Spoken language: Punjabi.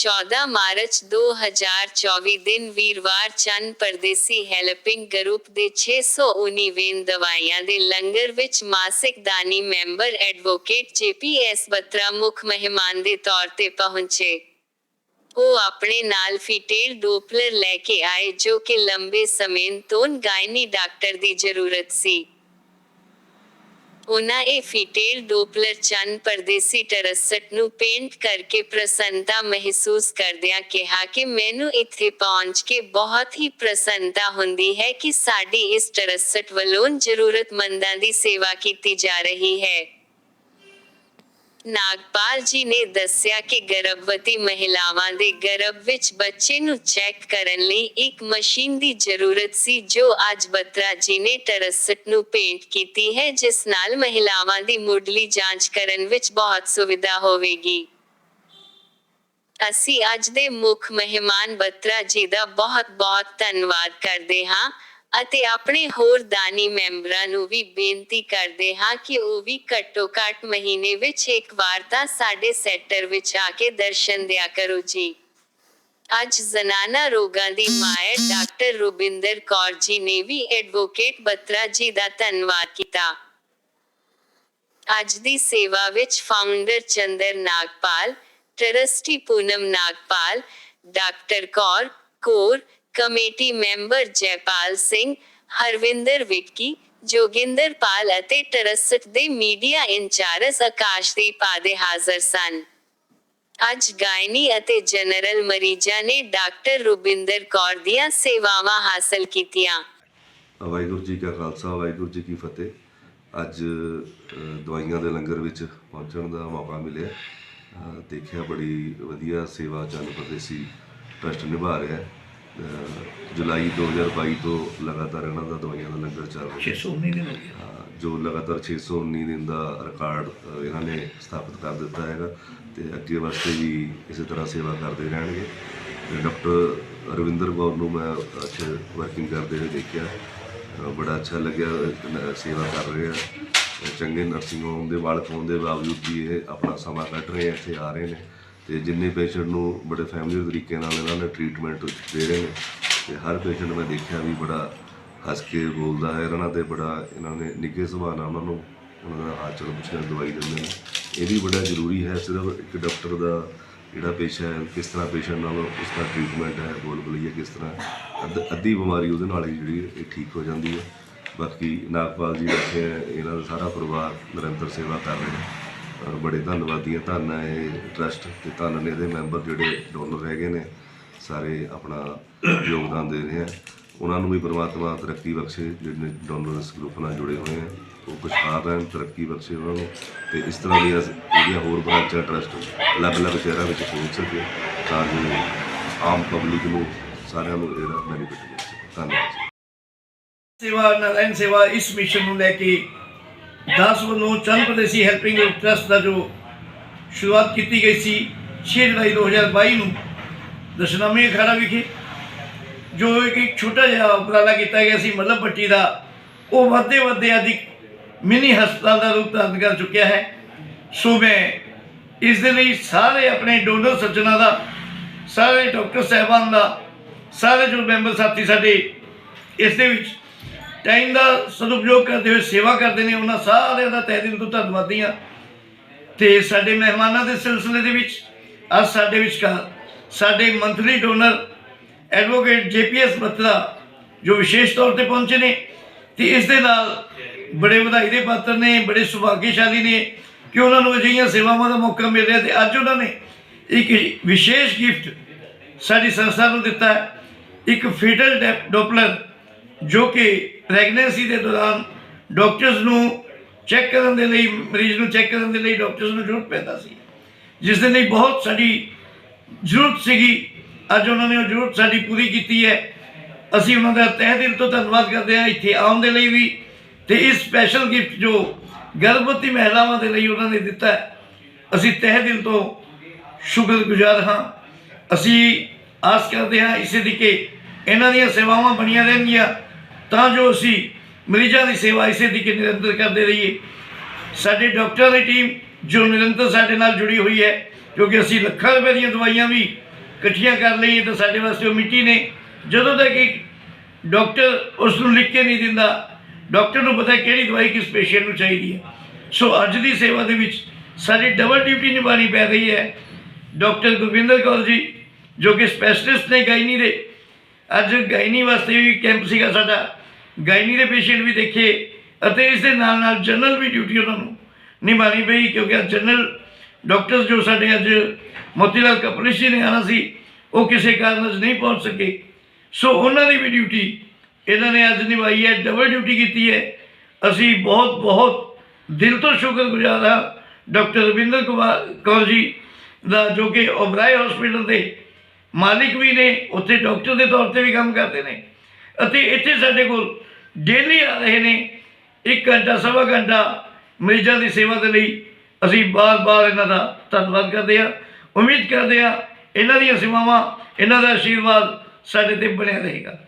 14 ਮਾਰਚ 2024 ਦਿਨ ਵੀਰਵਾਰ ਚੰਨ ਪਰਦੇਸੀ ਹੈਲਪਿੰਗ ਗਰੁੱਪ ਦੇ 619 ਦਵਾਈਆਂ ਦੇ ਲੰਗਰ ਵਿੱਚ ਮਾਸਿਕ ਦਾਨੀ ਮੈਂਬਰ ਐਡਵੋਕੇਟ ਜੇਪੀਐਸ ਬਤਰਾ ਮੁੱਖ ਮਹਿਮਾਨ ਦੇ ਤੌਰ ਤੇ ਪਹੁੰਚੇ। ਉਹ ਆਪਣੇ ਨਾਲ ਫੀਟੇਲ ਡੋਪਲਰ ਲੈ ਕੇ ਆਏ ਜੋ ਕਿ ਲੰਬੇ ਸਮੇਂ ਤੋਂ ਗਾਇਨੀ ਡਾਕਟਰ ਦੀ ਜ਼ਰੂਰਤ ਸੀ। ਉਹਨਾਂ ਇਹ ਫੀਟੇਲ ਡੋਪਲਰ ਚੰਨ ਪਰਦੇਸੀ ਟਰਸਟ ਨੂੰ ਪੇਂਟ ਕਰਕੇ ਪ੍ਰਸੰਨਤਾ ਮਹਿਸੂਸ ਕਰਦਿਆਂ ਕਿਹਾ ਕਿ ਮੈਨੂੰ ਇੱਥੇ ਪਹੁੰਚ ਕੇ ਬਹੁਤ ਹੀ ਪ੍ਰਸੰਨਤਾ ਹੁੰਦੀ ਹੈ ਕਿ ਸਾਡੀ ਇਸ ਟਰਸਟ ਵੱਲੋਂ ਜ਼ਰੂਰਤਮੰਦਾਂ ਦੀ ਸੇਵਾ ਕੀਤੀ ਜਾ ਰਹੀ ਹੈ ਨਾਗਪਾਲ ਜੀ ਨੇ ਦੱਸਿਆ ਕਿ ਗਰਭਵਤੀ ਮਹਿਲਾਵਾਂ ਦੇ ਗਰਭ ਵਿੱਚ ਬੱਚੇ ਨੂੰ ਚੈੱਕ ਕਰਨ ਲਈ ਇੱਕ ਮਸ਼ੀਨ ਦੀ ਜ਼ਰੂਰਤ ਸੀ, ਜੋ ਅੱਜ ਬਤਰਾ ਜੀ ਨੇ ਟਰਸਟ ਨੂੰ ਪੇਂਟ ਕੀਤੀ ਹੈ, ਜਿਸ ਨਾਲ ਮਹਿਲਾਵਾਂ ਦੀ ਮੁੱਢਲੀ ਜਾਂਚ ਕਰਨ ਵਿੱਚ ਬਹੁਤ ਸੁਵਿਧਾ ਹੋਵੇਗੀ। ਅਸੀਂ ਅੱਜ ਦੇ ਮੁੱਖ ਮਹਿਮਾਨ ਬਤਰਾ ਜੀ ਦਾ ਬਹੁਤ-ਬਹੁਤ ਧੰਨਵਾਦ ਕਰਦੇ ਹਾਂ। ਅਤੇ ਆਪਣੇ ਹੋਰ ਦਾਨੀ ਮੈਂਬਰਾਂ ਨੂੰ ਵੀ ਬੇਨਤੀ ਕਰਦੇ ਹਾਂ ਕਿ ਉਹ ਵੀ ਘੱਟੋ-ਘੱਟ ਮਹੀਨੇ ਵਿੱਚ ਇੱਕ ਵਾਰ ਤਾਂ ਸਾਡੇ ਸੈਂਟਰ ਵਿੱਚ ਆ ਕੇ ਦਰਸ਼ਨ ਦਿਆ ਕਰੋ ਜੀ। ਅੱਜ ਜ਼ਨਾਨਾ ਰੋਗਾਂ ਦੀ ਮਾਇਰ ਡਾਕਟਰ ਰੁਬਿੰਦਰ ਕੌਰ ਜੀ ਨੇ ਵੀ ਐਡਵੋਕੇਟ ਬਤਰਾ ਜੀ ਦਾ ਧੰਨਵਾਦ ਕੀਤਾ। ਅੱਜ ਦੀ ਸੇਵਾ ਵਿੱਚ founder Chander Nagpal trustee Poonam Nagpal, doctor Kaur Kaur committee member Jaipal Singh, Harvinder Vicky Joginder Pal ਅਤੇ ਟਰਸਟ ਦੇ ਮੀਡੀਆ ਇੰਚਾਰਜ ਆਕਾਸ਼ਦੀਪ ਆਦਿ ਹਾਜ਼ਰ ਸਨ। ਅੱਜ ਗਾਇਨੀ ਅਤੇ ਜਨਰਲ ਮਰੀਜ਼ਾਂ ਨੇ ਡਾਕਟਰ ਰੁਬਿੰਦਰ ਕੌਰ ਦੀਆਂ ਸੇਵਾਵਾਂ ਹਾਸਲ ਕੀਤੀਆਂ। ਵਾਹਿਗੁਰੂ ਜੀ ਕਾ ਖਾਲਸਾ, ਵਾਹਿਗੁਰੂ ਜੀ ਕੀ ਫਤਿਹ। ਅੱਜ ਦਵਾਈਆਂ ਦੇ ਲੰਗਰ ਵਿੱਚ ਪਹੁੰਚਣ ਦਾ ਮੌਕਾ ਮਿਲਿਆ। ਦੇਖਿਆ ਬੜੀ ਵਧੀਆ ਸੇਵਾ ਚੱਲ ਪਰਦੇਸੀ ਟਰਸਟ ਨਿਭਾ ਰਿਹਾ। ਹੈ ਜੁਲਾਈ 2022 ਤੋਂ ਲਗਾਤਾਰ ਇਹਨਾਂ ਦਾ ਦਵਾਈਆਂ ਦਾ ਲੰਗਰ ਚੱਲ ਰਿਹਾ ਹੈ। 619 ਦਿਨ ਜੋ ਲਗਾਤਾਰ 619 ਦਿਨ ਦਾ ਰਿਕਾਰਡ ਇਹਨਾਂ ਨੇ ਸਥਾਪਿਤ ਕਰ ਦਿੱਤਾ ਹੈਗਾ ਤੇ ਅੱਗੇ ਵਾਸਤੇ ਵੀ ਇਸੇ ਤਰ੍ਹਾਂ ਸੇਵਾ ਕਰਦੇ ਰਹਿਣਗੇ। ਡਾਕਟਰ ਰਵਿੰਦਰ ਕੌਰ ਨੂੰ ਮੈਂ ਅੱਛੇ ਵਰਕਿੰਗ ਕਰਦੇ ਹੋਏ ਦੇਖਿਆ। ਬੜਾ ਅੱਛਾ ਲੱਗਿਆ ਸੇਵਾ ਕਰ ਰਹੇ ਆ। ਚੰਗੇ ਨਰਸਿੰਗ ਹੋਮ ਦੇ ਮਾਲਕ ਹੋਣ ਦੇ ਬਾਵਜੂਦ ਵੀ ਇਹ ਆਪਣਾ ਸਮਾਂ ਕੱਢ ਰਹੇ ਆ ਇੱਥੇ ਆ ਰਹੇ ਨੇ। ਤੇ ਜਿੰਨੇ ਪੇਸ਼ੈਂਟ ਨੂੰ ਬੜੇ ਫੈਮਿਲੀ ਤਰੀਕੇ ਨਾਲ ਇਹਨਾਂ ਨੇ ਟ੍ਰੀਟਮੈਂਟ ਦੇ ਰਹੇ ਨੇ, ਤੇ ਹਰ ਪੇਸ਼ੈਂਟ ਮੈਂ ਦੇਖਿਆ ਵੀ ਬੜਾ ਹੱਸ ਕੇ ਬੋਲਦਾ ਹੈ, ਇਹਨਾਂ ਤੇ ਬੜਾ ਇਹਨਾਂ ਨੇ ਨਿੱਘੇ ਸੁਭਾਅ ਨਾਲ ਉਹਨਾਂ ਨੂੰ ਉਹਨਾਂ ਦਾ ਹਾਲ ਚਾਲ ਪੁੱਛਣ ਦਵਾਈ ਦਿੰਦੇ ਨੇ। ਇਹ ਵੀ ਬੜਾ ਜ਼ਰੂਰੀ ਹੈ, ਸਿਰਫ ਇੱਕ ਡਾਕਟਰ ਦਾ ਜਿਹੜਾ ਪੇਸ਼ਾ ਹੈ, ਕਿਸ ਤਰ੍ਹਾਂ ਪੇਸ਼ੈਂਟ ਨਾਲ ਉਸ ਦਾ ਟ੍ਰੀਟਮੈਂਟ ਹੈ, ਬੋਲ ਬਲਈਆ ਕਿਸ ਤਰ੍ਹਾਂ, ਅੱਧ- ਅੱਧੀ ਬਿਮਾਰੀ ਉਹਦੇ ਨਾਲ ਹੀ ਜਿਹੜੀ ਇਹ ਠੀਕ ਹੋ ਜਾਂਦੀ ਹੈ। ਬਾਕੀ ਨਾਗਪਾਲ ਜੀ ਬੈਠੇ ਹੈ, ਇਹਨਾਂ ਦਾ ਸਾਰਾ ਪਰਿਵਾਰ ਨਿਰੰਤਰ ਸੇਵਾ ਕਰ ਰਹੇ ਨੇ। ਬੜੇ ਧੰਨਵਾਦੀ ਹਾਂ। ਧੰਨ ਹੈ ਇਹ ਟਰਸਟ ਤੇ ਧੰਨ ਨੇ ਇਹਦੇ ਮੈਂਬਰ ਜਿਹੜੇ ਡੋਨਰ ਹੈਗੇ ਨੇ, ਸਾਰੇ ਆਪਣਾ ਯੋਗਦਾਨ ਦੇ ਰਹੇ ਆ। ਉਹਨਾਂ ਨੂੰ ਵੀ ਪ੍ਰਮਾਤਮਾ ਤਰੱਕੀ ਬਖਸ਼ੇ ਜਿਹੜੇ ਡੋਨਰ ਗਰੁੱਪ ਨਾਲ ਜੁੜੇ ਹੋਏ ਆ। ਉਹ ਖੁਸ਼ਹਾਲ ਰਹਿਣ, ਤਰੱਕੀ ਬਖਸ਼ੇ ਉਹਨਾਂ ਨੂੰ। ਤੇ ਇਸ ਤਰ੍ਹਾਂ ਦੀਆਂ ਜਿਹੜੀਆਂ ਹੋਰ ਬ੍ਰਾਂਚਾਂ ਟਰਸਟ ਅਲੱਗ-ਅਲੱਗ ਸ਼ਹਿਰਾਂ ਵਿੱਚ ਪਹੁੰਚ ਸਕੇ, ਤਾਂ ਜੋ ਆਮ ਪਬਲਿਕ ਨੂੰ ਸਾਰਿਆਂ ਨੂੰ ਇਹਦਾ ਬੈਨੀਫਿਟ ਮਿਲ ਸਕੇ। ਧੰਨਵਾਦ। ਸੇਵਾ ਨਾਰਾਇਣ ਸੇਵਾ ਇਸ ਮਿਸ਼ਨ ਨੂੰ ਲੈ ਕੇ ਦਾਸ ਵੱਲੋਂ ਚੰਦ ਪ੍ਰਦੇਸੀ ਹੈਲਪਿੰਗ ਟਰਸਟ ਦਾ ਜੋ ਸ਼ੁਰੂਆਤ ਕੀਤੀ ਗਈ ਸੀ 6 ਜੁਲਾਈ 2022 ਨੂੰ ਦਸ਼ਨਾਮੀ ਅਖਾੜਾ ਵਿਖੇ, ਜੋ ਇੱਕ ਛੋਟਾ ਜਿਹਾ ਉਪਰਾਲਾ ਕੀਤਾ ਗਿਆ ਸੀ ਮਤਲਬ ਪੱਟੀ ਦਾ, ਉਹ ਵੱਧਦੇ ਵੱਧਦੇ ਅੱਜ ਮਿਨੀ ਹਸਪਤਾਲ ਦਾ ਰੂਪ ਧਾਰਨ ਕਰ ਚੁੱਕਿਆ ਹੈ। ਸੋ ਮੈਂ ਇਸ ਦੇ ਲਈ ਸਾਰੇ ਆਪਣੇ ਡੋਨਰ ਸੱਜਣਾ ਦਾ, ਸਾਰੇ ਡਾਕਟਰ ਸਾਹਿਬਾਨ ਦਾ, ਸਾਰੇ ਜੋ ਮੈਂਬਰ ਸਾਥੀ ਸਾਡੇ ਇਸ ਦੇ ਵਿੱਚ ਟਾਈਮ ਦਾ ਸਦੁਪਯੋਗ ਕਰਦੇ ਹੋਏ ਸੇਵਾ ਕਰਦੇ ਨੇ, ਉਹਨਾਂ ਸਾਰਿਆਂ ਦਾ ਤਹਿ ਦਿਲ ਤੋਂ ਧੰਨਵਾਦੀ ਹਾਂ। ਤੇ ਸਾਡੇ ਮਹਿਮਾਨਾਂ ਦੇ ਸਿਲਸਿਲੇ ਦੇ ਵਿੱਚ, ਅੱਜ ਸਾਡੇ ਵਿਚਕਾਰ ਸਾਡੇ monthly donor advocate JPS Batra ਜੋ ਵਿਸ਼ੇਸ਼ ਤੌਰ ਤੇ ਪਹੁੰਚੇ ਨੇ, ਤੇ ਇਸ ਦੇ ਨਾਲ ਬੜੇ ਵਧਾਈ ਦੇ ਪਾਤਰ ਨੇ, ਬੜੇ ਸੁਭਾਗਿਆਸ਼ਾਲੀ ਨੇ ਕਿ ਉਹਨਾਂ ਨੂੰ ਅਜਿਹੀਆਂ ਸੇਵਾਵਾਂ ਦਾ ਮੌਕਾ ਮਿਲ ਰਿਹਾ ਤੇ ਅੱਜ ਉਹਨਾਂ ਨੇ ਇੱਕ ਵਿਸ਼ੇਸ਼ ਗਿਫਟ ਸਾਡੀ ਸੰਸਥਾ ਨੂੰ ਦਿੱਤਾ ਹੈ। ਇੱਕ ਫੀਟਲ ਡੋਪਲਰ ਜੋ ਕਿ ਪ੍ਰੈਗਨੈਂਸੀ ਦੇ ਦੌਰਾਨ ਡਾਕਟਰਸ ਨੂੰ ਚੈੱਕ ਕਰਨ ਦੇ ਲਈ, ਮਰੀਜ਼ ਨੂੰ ਚੈੱਕ ਕਰਨ ਦੇ ਲਈ ਡਾਕਟਰਸ ਨੂੰ ਜ਼ਰੂਰਤ ਪੈਂਦਾ ਸੀ। ਜਿਸ ਦੇ ਲਈ ਬਹੁਤ ਸਾਡੀ ਜ਼ਰੂਰਤ ਸੀਗੀ। ਅੱਜ ਉਹਨਾਂ ਨੇ ਉਹ ਜ਼ਰੂਰਤ ਸਾਡੀ ਪੂਰੀ ਕੀਤੀ ਹੈ। ਅਸੀਂ ਉਹਨਾਂ ਦਾ ਤਹਿ ਦਿਲ ਤੋਂ ਧੰਨਵਾਦ ਕਰਦੇ ਹਾਂ ਇੱਥੇ ਆਉਣ ਦੇ ਲਈ ਵੀ ਤੇ ਇਸ ਸਪੈਸ਼ਲ ਗਿਫਟ ਜੋ ਗਰਭਵਤੀ ਮਹਿਲਾਵਾਂ ਦੇ ਲਈ ਉਹਨਾਂ ਨੇ ਦਿੱਤਾ ਅਸੀਂ ਤਹਿ ਦਿਲ ਤੋਂ ਸ਼ੁਕਰਗੁਜ਼ਾਰ ਹਾਂ। ਅਸੀਂ ਆਸ ਕਰਦੇ ਹਾਂ ਇਸੇ ਦੀ ਕਿ ਇਹਨਾਂ ਦੀਆਂ ਸੇਵਾਵਾਂ ਬਣੀਆਂ ਰਹਿਣਗੀਆਂ। ਤਾਂ ਜੋ ਅਸੀਂ ਮਰੀਜ਼ਾਂ ਦੀ ਸੇਵਾ ਇਸੇ ਤਰੀਕੇ ਨਿਰੰਤਰ ਕਰਦੇ ਰਹੀਏ। ਸਾਡੇ ਡਾਕਟਰਾਂ ਦੀ ਟੀਮ ਜੋ ਨਿਰੰਤਰ ਸਾਡੇ ਨਾਲ ਜੁੜੀ ਹੋਈ ਹੈ ਕਿਉਂਕਿ ਅਸੀਂ ਲੱਖਾਂ ਰੁਪਏ ਦੀਆਂ ਦਵਾਈਆਂ ਵੀ ਇਕੱਠੀਆਂ ਕਰ ਲਈਏ ਤਾਂ ਸਾਡੇ ਵਾਸਤੇ ਉਹ ਮਿੱਟੀ ਨੇ। ਜਦੋਂ ਤੱਕ ਇੱਕ ਡਾਕਟਰ ਉਸ ਨੂੰ ਲਿਖ ਕੇ ਨਹੀਂ ਦਿੰਦਾ, ਡਾਕਟਰ ਨੂੰ ਪਤਾ ਕਿਹੜੀ ਦਵਾਈ ਕਿਸ ਪੇਸ਼ੈਂਟ ਨੂੰ ਚਾਹੀਦੀ ਹੈ। ਸੋ ਅੱਜ ਦੀ ਸੇਵਾ ਦੇ ਵਿੱਚ ਸਾਡੀ ਡਬਲ ਡਿਊਟੀ ਨਿਭਾਉਣੀ ਪੈ ਰਹੀ ਹੈ। ਡਾਕਟਰ ਗੁਰਵਿੰਦਰ ਕੌਰ ਜੀ, ਜੋ ਕਿ ਸਪੈਸ਼ਲਿਸਟ ਨੇ, ਗਾਇਨੀ ਦੇ। ਅੱਜ ਗਾਇਨੀ ਵਾਸਤੇ ਵੀ ਕੈਂਪ ਸੀਗਾ ਸਾਡਾ। ਗਾਇਨੀ ਦੇ ਪੇਸ਼ੈਂਟ ਵੀ ਦੇਖੇ ਅਤੇ ਇਸ ਦੇ ਨਾਲ ਨਾਲ ਜਨਰਲ ਵੀ ਡਿਊਟੀ ਉਹਨਾਂ ਨੂੰ ਨਿਭਾਉਣੀ ਪਈ, ਕਿਉਂਕਿ ਅੱਜ ਜਨਰਲ ਡਾਕਟਰਸ ਜੋ ਸਾਡੇ ਅੱਜ ਮੋਤੀਲਾਲ ਕਪਲਿਸ਼ ਜੀ ਨੇ ਆਉਣਾ ਸੀ, ਉਹ ਕਿਸੇ ਕਾਰਨ ਅੱਜ ਨਹੀਂ ਪਹੁੰਚ ਸਕੇ। ਸੋ ਉਹਨਾਂ ਦੀ ਵੀ ਡਿਊਟੀ ਇਹਨਾਂ ਨੇ ਅੱਜ ਨਿਭਾਈ ਹੈ, ਡਬਲ ਡਿਊਟੀ ਕੀਤੀ ਹੈ। ਅਸੀਂ ਬਹੁਤ ਬਹੁਤ ਦਿਲ ਤੋਂ ਸ਼ੁਕਰਗੁਜ਼ਾਰ ਹਾਂ ਡਾਕਟਰ ਰਵਿੰਦਰ ਕੁਮਾਰ, ਕੌਰ ਜੀ ਦਾ, ਜੋ ਕਿ ਓਬਰਾਏ ਹਸਪੀਟਲ ਦੇ ਮਾਲਿਕ ਵੀ ਨੇ, ਉੱਥੇ ਡਾਕਟਰ ਦੇ ਤੌਰ ਤੇ ਵੀ ਕੰਮ ਕਰਦੇ ਨੇ। ਅਤੇ ਇੱਥੇ ਸਾਡੇ ਕੋਲ ਡੇਲੀ ਆ ਰਹੇ ਨੇ, ਇੱਕ ਘੰਟਾ, ਸਵਾ ਘੰਟਾ ਮਰੀਜ਼ਾਂ ਦੀ ਸੇਵਾ ਦੇ ਲਈ ਅਸੀਂ ਬਾਰ-ਬਾਰ ਇਹਨਾਂ ਦਾ ਧੰਨਵਾਦ ਕਰਦੇ ਹਾਂ। ਉਮੀਦ ਕਰਦੇ ਹਾਂ ਇਹਨਾਂ ਦੀਆਂ ਸੇਵਾਵਾਂ, ਇਹਨਾਂ ਦਾ ਆਸ਼ੀਰਵਾਦ ਸਾਡੇ ਤੇ ਬਣਿਆ ਰਹੇਗਾ।